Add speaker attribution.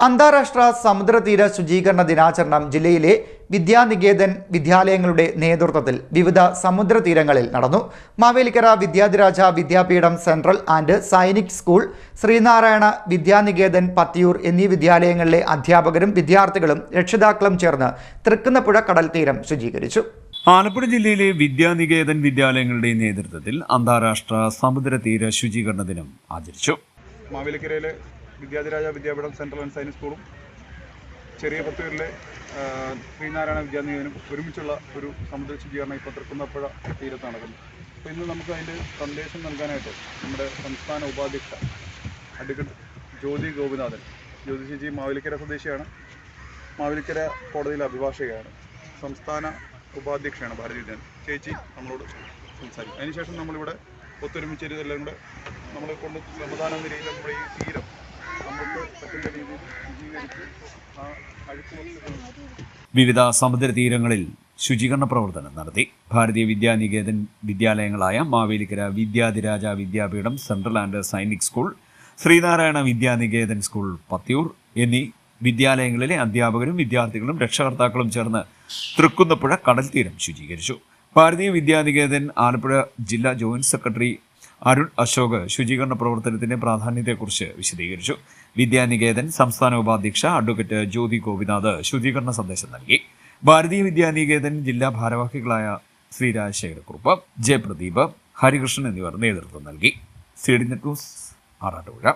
Speaker 1: അന്താരാഷ്ട്ര സമുദ്രതീര ശുചീകരണ ദിനാചരണം ജില്ലയിലെ വിദ്യാനികേതൻ വിദ്യാലയങ്ങളുടെ നേതൃത്വത്തിൽ വിവിധ സമുദ്രതീരങ്ങളിൽ നടന്നു. Mavelikkara Vidyadhiraja Vidyapeetham central and Sainik school Sreenarayana Vidyaniketan Pathiyoor എന്നീ വിദ്യാലയങ്ങളിലെ അധ്യാപകരും വിദ്യാർത്ഥികളും രക്ഷിതാക്കളും ചേർന്ന് തൃക്കുന്നപ്പുഴ കടൽ തീരം ശുചീകരിച്ചു.
Speaker 2: ആലപ്പുഴ ജില്ലയിലെ വിദ്യാനികേതൻ വിദ്യാലയങ്ങളുടെ നേതൃത്വത്തിൽ അന്താരാഷ്ട്ര സമുദ്രതീര ശുചീകരണ ദിനം ആചരിച്ചു.
Speaker 3: മാവേലിക്കരയിലെ Vidyadhiraja Vidyapeetham central and science സ്കൂളും ചെറിയ പത്തൂരിലെ ശ്രീനാരായണ വിദ്യാനികേതനും ഒരുമിച്ചുള്ള ഒരു സമുദ്ര ശുചീകരണം ഇപ്പോൾ തൃക്കുന്നപ്പുഴ തീരത്ത് നടക്കുന്നത് അപ്പോൾ ഇന്ന് നമുക്ക് അതിന്റെ സന്ദേശം നൽകാനായിട്ട് നമ്മുടെ സംസ്ഥാന ഉപാധ്യക്ഷ അഡ്വക്കേറ്റ് ജ്യോതി ഗോപിനാഥൻ ജ്യോതി ചേച്ചി മാവേലിക്കര സ്വദേശിയാണ് മാവേലിക്കര കോടതിയിലെ അഭിഭാഷകയാണ് സംസ്ഥാന ഉപാധ്യക്ഷയാണ് ഭാരതീയ വിദ്യാൻ. ചേച്ചി നമ്മളോട് സംസാരിക്കും. അതിനുശേഷം നമ്മളിവിടെ ഒത്തൊരുമിച്ച് എല്ലാം കൂടെ നമ്മളെ കൊണ്ട് ശ്രമദാനം നിരയിൽ നമ്മുടെ ഈ തീരം
Speaker 2: വിവിധ സമുദ്രതീരങ്ങളിൽ ശുചീകരണ പ്രവർത്തനം നടത്തി. Bharatiya Vidyaniketan വിദ്യാലയങ്ങളായ Mavelikkara Vidyadhiraja Vidyapeetham central and Sainik school Sreenarayana Vidyaniketan school Pathiyoor എന്നീ വിദ്യാലയങ്ങളിലെ അധ്യാപകരും വിദ്യാർത്ഥികളും രക്ഷകർത്താക്കളും ചേർന്ന് തൃക്കുന്നപ്പുഴ കടൽ തീരം ശുചീകരിച്ചു. ഭാരതീയ വിദ്യാനികേതൻ ആലപ്പുഴ ജില്ലാ ജോയിന്റ് സെക്രട്ടറി അരുൺ അശോക് ശുചീകരണ പ്രവർത്തനത്തിന്റെ പ്രാധാന്യത്തെക്കുറിച്ച് വിശദീകരിച്ചു. വിദ്യാനികേതൻ സംസ്ഥാന ഉപാധ്യക്ഷ അഡ്വക്കേറ്റ് ജ്യോതി ഗോപിനാഥ് ശുചീകരണ സന്ദേശം നൽകി. ഭാരതീയ വിദ്യാനികേതൻ ജില്ലാ ഭാരവാഹികളായ ശ്രീ രാജശേഖരക്കുറുപ്പ് ജെ പ്രദീപ് ഹരികൃഷ്ണൻ എന്നിവർ നേതൃത്വം നൽകി. C D news Arattupuzha.